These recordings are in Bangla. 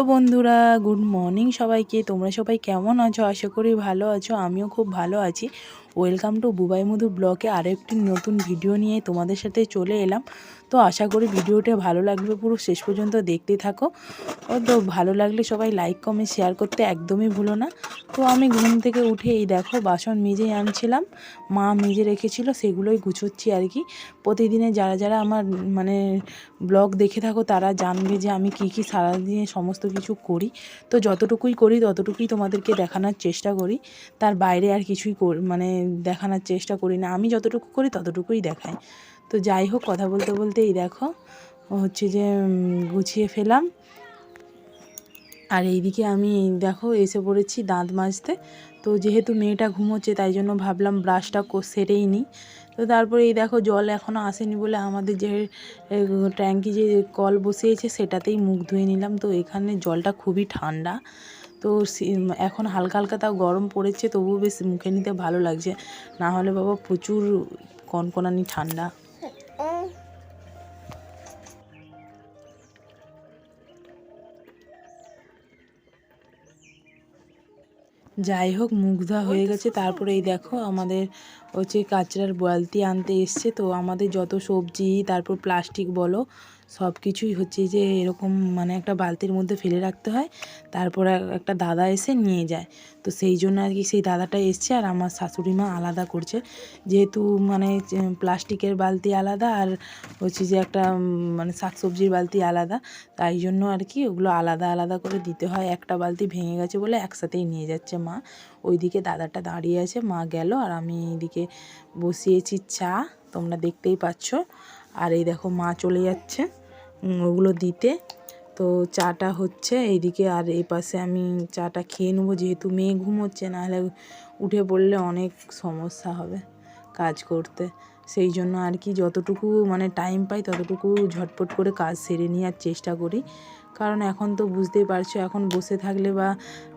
হ্যালো বন্ধুরা গুড মর্নিং সবাইকে। তোমরা সবাই কেমন আছো? আশা করি ভালো আছো, আমিও খুব ভালো আছি। ওয়েলকাম টু বুবাই মধু ব্লগে আরও একটি নতুন ভিডিও নিয়ে তোমাদের সাথে চলে এলাম। তো আশা করি ভিডিওটা ভালো লাগবে পুরো শেষ পর্যন্ত দেখতে থাকো। ও তো ভালো লাগলে সবাই লাইক কমেন্ট শেয়ার করতে একদমই ভুলো না। তো আমি ঘুম থেকে উঠে এই দেখো বাসন মেজেই আনছিলাম। মা মেজে রেখেছিল, সেগুলোই গুছোচ্ছি আর কি। প্রতিদিনে যারা যারা আমার মানে ব্লগ দেখে থাকো, তারা জানবে যে আমি কি কি সারাদিনে সমস্ত কিছু করি। তো যতটুকুই করি, ততটুকুই তোমাদেরকে দেখানোর চেষ্টা করি। তার বাইরে আর কিছুই মানে দেখানোর চেষ্টা করি না। আমি যতটুকু করি ততটুকুই দেখাই। তো যাই হোক, কথা বলতে বলতে এই দেখো, হচ্ছে যে গুছিয়ে ফেলাম। আর এইদিকে আমি দেখো, এসে পড়েছি দাঁত মাজতে। তো যেহেতু মেয়েটা ঘুমোচ্ছে, তাই জন্য ভাবলাম ব্রাশটা সেরেই নিই। তো তারপরে এই দেখো, জল এখনও আসেনি বলে আমাদের যে ট্যাঙ্কি যে কল বসিয়েছে, সেটাতেই মুখ ধুয়ে নিলাম। তো এখানে জলটা খুবই ঠান্ডা। তো এখন হালকা হালকা তাও গরম পড়েছে, তবুও বেশ মুখে নিতে ভালো লাগছে। না হলে বাবা প্রচুর কনকনানি ঠান্ডা। যাই হোক, মুগ্ধা হয়ে গেছে। তারপরে এই দেখো আমাদের হচ্ছে কাঁচরার বালতি আনতে এসছে। তো আমাদের যত সবজি, তারপর প্লাস্টিক বলো, সব কিছুই হচ্ছে যে এরকম মানে একটা বালতির মধ্যে ফেলে রাখতে হয়। তারপর একটা দাদা এসে নিয়ে যায়। তো সেই জন্য আর কি সেই দাদাটা এসছে আর আমার শাশুড়ি মা আলাদা করছে। যেহেতু মানে প্লাস্টিকের বালতি আলাদা আর হচ্ছে যে একটা মানে শাকসবজির বালতি আলাদা, তাই জন্য আর কি ওগুলো আলাদা আলাদা করে দিতে হয়। একটা বালতি ভেঙে গেছে বলে একসাথেই নিয়ে যাচ্ছে মা। ওইদিকে দাদাটা দাঁড়িয়ে আছে, মা গেল আর আমি এইদিকে বসিয়েছি চা, তোমরা দেখতেই পাচ্ছ। আর এই দেখো মা চলে যাচ্ছে ওগুলো দিতে। তো চাটা হচ্ছে এইদিকে আর এই পাশে আমি চাটা খেয়ে নেব, যেহেতু মেয়ে ঘুমোচ্ছে, নাহলে উঠে পড়লে অনেক সমস্যা হবে কাজ করতে। সেই জন্য আর কি যতটুকু মানে টাইম পাই ততটুকু ঝটপট করে কাজ সেরে নেওয়ার চেষ্টা করি। কারণ এখন তো বুঝতেই পারছ, এখন বসে থাকলে বা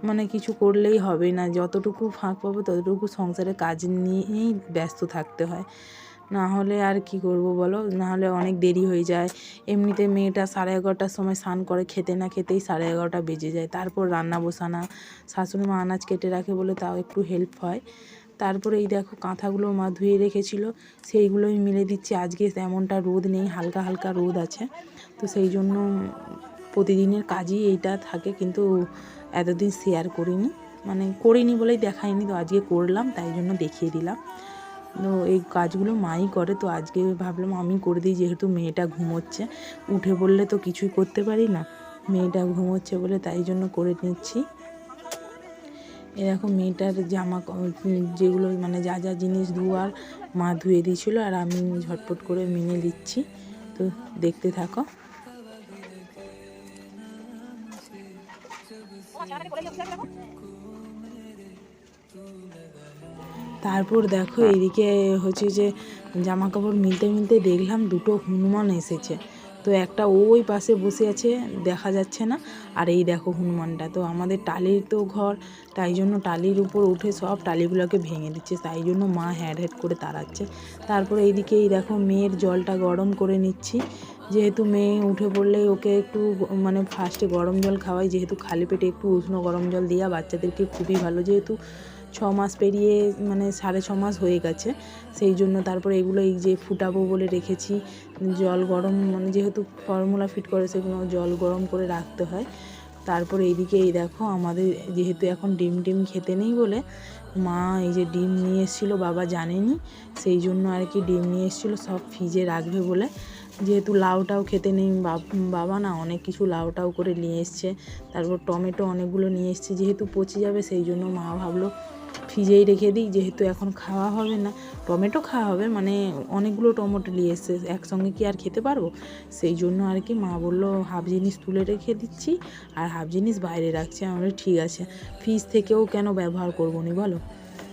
মানে কিছু করলেই হবে না। যতটুকু ফাঁক পাবো ততটুকু সংসারে কাজ নিয়েই ব্যস্ত থাকতে হয়। না হলে আর কি করব বলো? না হলে অনেক দেরি হয়ে যায়। এমনিতে মেয়েটা সাড়ে এগারোটার সময় স্নান করে, খেতে না খেতেই সাড়ে এগারোটা বেজে যায়। তারপর রান্না বসানা, শাশুড়ি মা আনাজ কেটে রাখে বলে তাও একটু হেল্প হয়। তারপরে এই দেখো কাঁথাগুলো মা ধুয়ে রেখেছিল, সেইগুলোই মিলে দিচ্ছি। আজকে তেমনটা রোদ নেই, হালকা হালকা রোদ আছে। তো সেই জন্য প্রতিদিনের কাজই এইটা থাকে, কিন্তু এতদিন শেয়ার করিনি। মানে করিনি বলেই দেখায়নি, তো আজকে করলাম, তাই জন্য দেখিয়ে দিলাম। তো এই কাজগুলো মাই করে, তো আজকে ভাবলাম আমি করে দিই, যেহেতু মেয়েটা ঘুমোচ্ছে। উঠে বললে তো কিছুই করতে পারি না, মেয়েটা ঘুমোচ্ছে বলে তাই জন্য করে নিচ্ছি। এরকম মেয়েটার জামা যেগুলো মানে যা যা জিনিস ধোয়ার, মা ধুয়ে দিয়েছিলো, আর আমি ঝটপট করে মেনে দিচ্ছি তো দেখতে থাকো। তারপর দেখো এদিকে হচ্ছে যে জামা কাপড় মিলতে মিলতে দেখলাম দুটো হনুমান এসেছে। তো একটা ওই পাশে বসে আছে, দেখা যাচ্ছে না। আর এই দেখো হনুমানটা, তো আমাদের টালির তো ঘর, তাই জন্য টালির উপর উঠে সব টালিগুলোকে ভেঙে দিচ্ছে। তাই জন্য মা হ্যাড হ্যাড করে তাড়াচ্ছে। তারপরে এইদিকে এই দেখো মেয়ের জলটা গরম করে নিচ্ছি। যেহেতু মেয়ে উঠে পড়লে ওকে একটু মানে ফার্স্টে গরম জল খাওয়াই, যেহেতু খালি পেটে একটু উষ্ণ গরম জল দেওয়া বাচ্চাদেরকে খুবই ভালো, যেহেতু ছ মাস পেরিয়ে মানে সাড়ে ছ মাস হয়ে গেছে, সেই জন্য তারপরে এগুলো এই যে ফুটাবো বলে রেখেছি, জল গরম মানে যেহেতু ফর্মুলা ফিট করে সেগুলো জল গরম করে রাখতে হয়। তারপর এইদিকে এই দেখো আমাদের যেহেতু এখন ডিম টিম খেতে নেই বলে, মা এই যে ডিম নিয়ে এসেছিল, বাবা জানেনি, সেই জন্য আর কি ডিম নিয়ে এসেছিল, সব ফ্রিজে রাখবে বলে। যেহেতু লাউটাও খেতে নেই, বাবা না অনেক কিছু লাউটাও করে নিয়ে এসছে। তারপর টমেটো অনেকগুলো নিয়ে এসছে, যেহেতু পচে যাবে সেই জন্য মা ভাবলো ফ্রিজেই রেখে দিই, যেহেতু এখন খাওয়া হবে না। টমেটো খাওয়া হবে মানে অনেকগুলো টমেটো নিয়ে এসছে, একসঙ্গে কি আর খেতে পারব? সেই জন্য আর কি মা বলল, হাফ জিনিস তুলে রেখে দিচ্ছি আর হাফ জিনিস বাইরে রাখছি। আমরা ঠিক আছে, ফ্রিজ থেকেও কেন ব্যবহার করব নি বলো?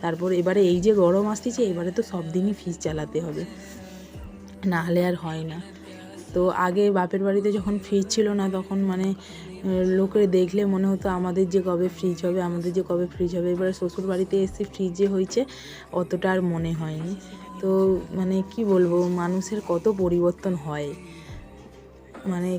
তারপর এবারে এই যে গরম আসতেছে, এবারে তো সব দিনই ফ্রিজ চালাতে হবে। না হলে আর হয় না। তো আগে বাপের বাড়িতে যখন ফ্রিজ ছিল না, তখন মানে লোকে দেখলে মনে হতো আমাদের যে কবে ফ্রিজ হবে, আমাদের যে কবে ফ্রিজ হবে। এবারে শ্বশুর বাড়িতে এসে ফ্রিজ হয়েছে, অতটা আর মনে হয়নি। তো মানে কি বলব, মানুষের কত পরিবর্তন হয়। মানে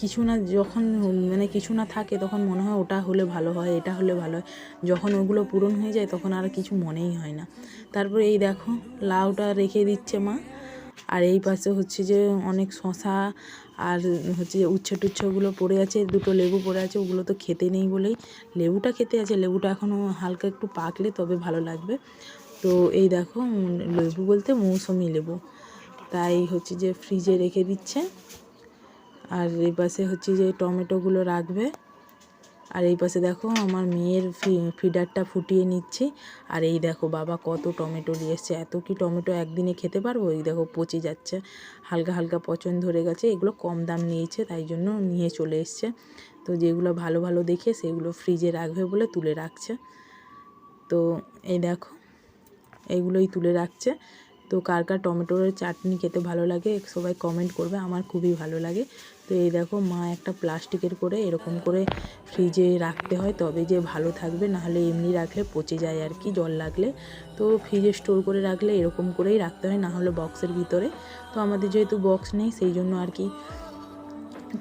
কিছু না, যখন মানে কিছু না থাকে, তখন মনে হয় ওটা হলে ভালো হয়, এটা হলে ভালো হয়। যখন ওগুলো পূরণ হয়ে যায়, তখন আর কিছু মনেই হয় না। তারপরে এই দেখো, লাউটা রেখে দিচ্ছে মা। আর এই পাশে হচ্ছে যে অনেক শশা আর হচ্ছে উচ্ছে টুচ্ছেগুলো পড়ে আছে, দুটো লেবু পড়ে আছে, ওগুলো তো খেতে নেই বলেই লেবুটা খেতে আছে। লেবুটা এখনও হালকা একটু পাকলে তবে ভালো লাগবে। তো এই দেখো লেবু বলতে মৌসুমি লেবু। তাই হচ্ছে যে ফ্রিজে রেখে দিচ্ছে। আর এই পাশে হচ্ছে যে টমেটোগুলো রাখবে। আর এই পাশে দেখো আমার মেয়ের ফিডারটা ফুটিয়ে নিচ্ছি। আর এই দেখো বাবা কত টমেটো নিয়ে এসছে। এত কি টমেটো একদিনে খেতে পারব? এই দেখো পচে যাচ্ছে। হালকা হালকা পচন ধরে গেছে। এগুলো কম দাম নিয়েছে, তাই জন্য নিয়ে চলে এসছে। তো যেগুলো ভালো ভালো দেখে সেগুলো ফ্রিজে রাখবে বলে তুলে রাখছে। তো এই দেখো এইগুলোই তুলে রাখছে। তো কার কার টমেটোর চাটনি খেতে ভালো লাগে সবাই কমেন্ট করবে, আমার খুবই ভালো লাগে। তো এই দেখো মা একটা প্লাস্টিকের করে এরকম করে ফ্রিজে রাখতে হয়, তবে যে ভালো থাকবে, নাহলে এমনি রাখলে পচে যায় আর কি, জল লাগলে। তো ফ্রিজে স্টোর করে রাখলে এরকম করেই রাখতে হয় না হলে বক্সের ভিতরে। তো আমাদের যেহেতু বক্স নেই, সেই জন্য আর কি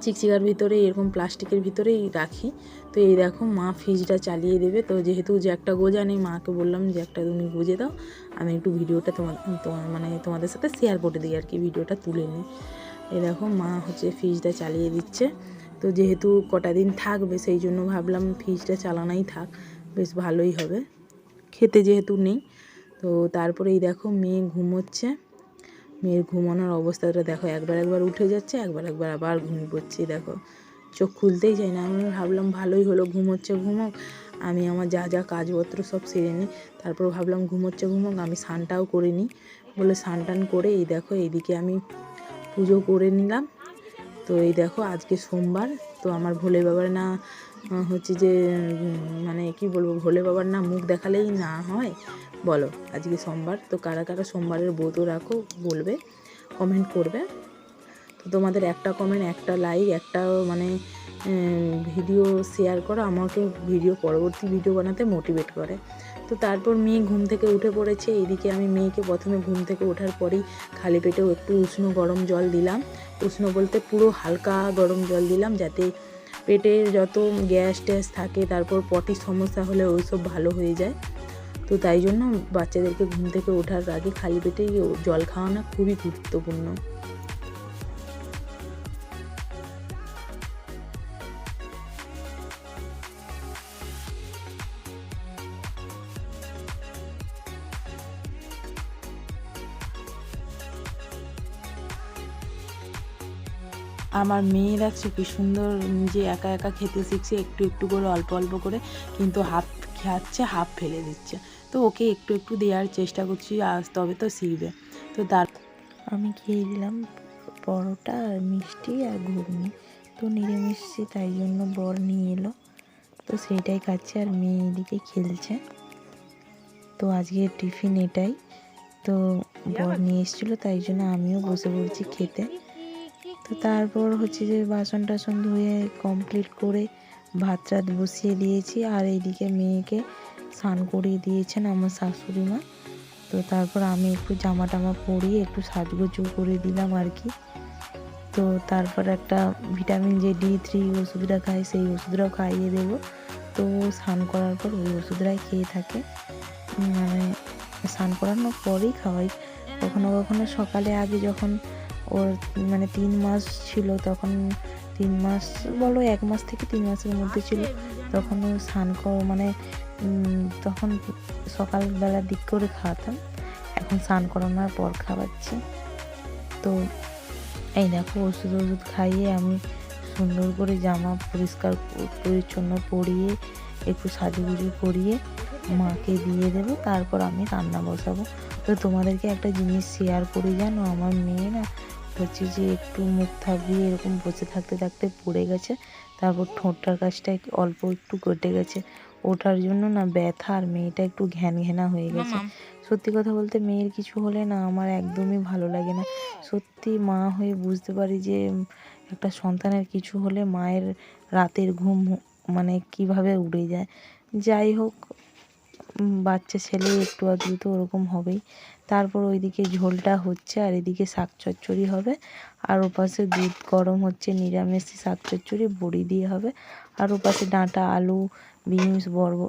চিকচিকার ভিতরে, এরকম প্লাস্টিকের ভিতরেই রাখি। তো এই দেখো, মা ফ্রিজটা চালিয়ে দেবে। তো যেহেতু যে একটা গোজা নেই, মাকে বললাম যে একটা তুমি গুজে দাও। আমি একটু ভিডিওটা তোমার তোমার মানে তোমাদের সাথে শেয়ার করে দিই আর কি, ভিডিওটা তুলে নিই। এই দেখো, মা হচ্ছে ফ্রিজটা চালিয়ে দিচ্ছে। তো যেহেতু কটা দিন থাকবে, সেই জন্য ভাবলাম ফ্রিজটা চালানোই থাক, বেশ ভালোই হবে। খেতে যেহেতু নেই, তো তারপরে এই দেখো, মেয়ে ঘুমোচ্ছে। মেয়ের ঘুমানোর অবস্থাটা দেখো, একবার একবার উঠে যাচ্ছে, একবার একবার আবার ঘুমিয়ে পড়ছে দেখো। চোখ খুলতেই চাই না, আমি ভাবলাম ভালোই হলো, ঘুমোচ্ছে ঘুমোক, আমি আমার যা যা কাজপত্র সব সেরে নিই, তারপর ভাবলাম ঘুমোচ্ছে ঘুমোক, আমি স্নানটাও করে নিই। বলে স্নান টান করে এই দেখো, এইদিকে আমি পুজো করে নিলাম। তো এই দেখো, আজকে সোমবার, তো আমার ভোলে বাবার না হচ্ছে যে মানে কি বলব, ভোলে বাবার না মুখ দেখালেই না হয় বলো, আজকে সোমবার, তো কারা কারা সোমবারের ব্রত রাখো বলবে কমেন্ট করবে। তো তোমাদের একটা কমেন্ট একটা লাইক একটা মানে ভিডিও শেয়ার করা, আমাকে ভিডিও পরবর্তী ভিডিও বানাতে মোটিভেট করে। তো তারপর মেয়ে ঘুম থেকে উঠে পড়েছে, এদিকে আমি মেয়েকে প্রথমে ঘুম থেকে ওঠার পরেই খালি পেটেও একটু উষ্ণ গরম জল দিলাম। উষ্ণ বলতে পুরো হালকা গরম জল দিলাম, যাতে পেটের যত গ্যাস ট্যাস থাকে, তারপর পটির সমস্যা হলে ওইসব ভালো হয়ে যায়। তো তাই জন্য বাচ্চাদেরকে ঘুম থেকে ওঠার আগে খালি পেটেই জল খাওয়ানো খুবই গুরুত্বপূর্ণ। আমার মেয়ে দেখছে কি সুন্দর নিজে একা একা খেতে শিখছে, একটু একটু করে, অল্প অল্প করে, কিন্তু হাফ খাচ্ছে হাফ ফেলে দিচ্ছে। তো ওকে একটু একটু দেওয়ার চেষ্টা করছি, আজ তবে তো শিখবে তো তার আমি খেয়ে দিলাম পরোটা আর মিষ্টি আর ঘুগনি। তো নিরামিষি তাই জন্য বর নিয়ে এলো। তো সেইটাই খাচ্ছে আর মেয়ে এদিকে খেলছে। তো আজকে টিফিন এটাই। তো বর নিয়ে এসেছিল তাই জন্য আমিও বসে পড়ছি খেতে। তো তারপর হচ্ছে যে বাসন টাসন ধুয়ে কমপ্লিট করে ভাত টাত বসিয়ে দিয়েছি। আর এইদিকে মেয়েকে স্নান করিয়ে দিয়েছেন আমার শাশুড়ি মা। তো তারপর আমি একটু জামা টামা পরিয়ে একটু সাজগোজও করে দিলাম আর কি। তো তারপর একটা ভিটামিন যে ডি থ্রি ওষুধটা খাই সেই ওষুধটাও খাইয়ে দেবো। তো স্নান করার পর ওই ওষুধটাই খেয়ে থাকে। মানে স্নান করানোর পরেই খাওয়াই। কখনো কখনো সকালে আগে যখন ওর মানে তিন মাস ছিল তখন তিন মাস বলো, এক মাস থেকে তিন মাসের মধ্যে ছিল। তখন স্নান কর মানে তখন সকালবেলার দিক করে খাওয়াতাম। এখন স্নান করানোর পর খাওয়াচ্ছি। তো এই দেখো, ওষুধ ওষুধ খাইয়ে আমি সুন্দর করে জামা পরিষ্কার পরিচ্ছন্ন পরিয়ে, একটু সাজুগুজু করিয়ে মাকে দিয়ে দেবো, তারপর আমি রান্না বসাবো। তো তোমাদেরকে একটা জিনিস শেয়ার করে জানো, আমার মেয়ে না হচ্ছে যে একটু মুখ থাকবিয়ে এরকম বসে থাকতে থাকতে পড়ে গেছে। তারপর ঠোঁটটার কাছটা অল্প একটু কেটে গেছে। ওটার জন্য না ব্যথা আর মেয়েটা একটু ঘ্যান ঘ্যানা হয়ে গেছে। সত্যি কথা বলতে মেয়ের কিছু হলে না আমার একদমই ভালো লাগে না। সত্যি মা হয়ে বুঝতে পারি যে একটা সন্তানের কিছু হলে মায়ের রাতের ঘুম মানে কীভাবে উড়ে যায়। যাই হোক বাচ্চা ছেলে একটু আধটু তো ওরকম হবেই। তারপর ওইদিকে ঝোলটা হচ্ছে আর এদিকে শাক চচ্চড়ি হবে। আর ওপাশে দুধ গরম হচ্ছে, নিরামিষ শাক চচ্চড়ি, বড়ি দিয়ে হবে। আর ওপাশে ডাঁটা, আলু, বিনস, বরব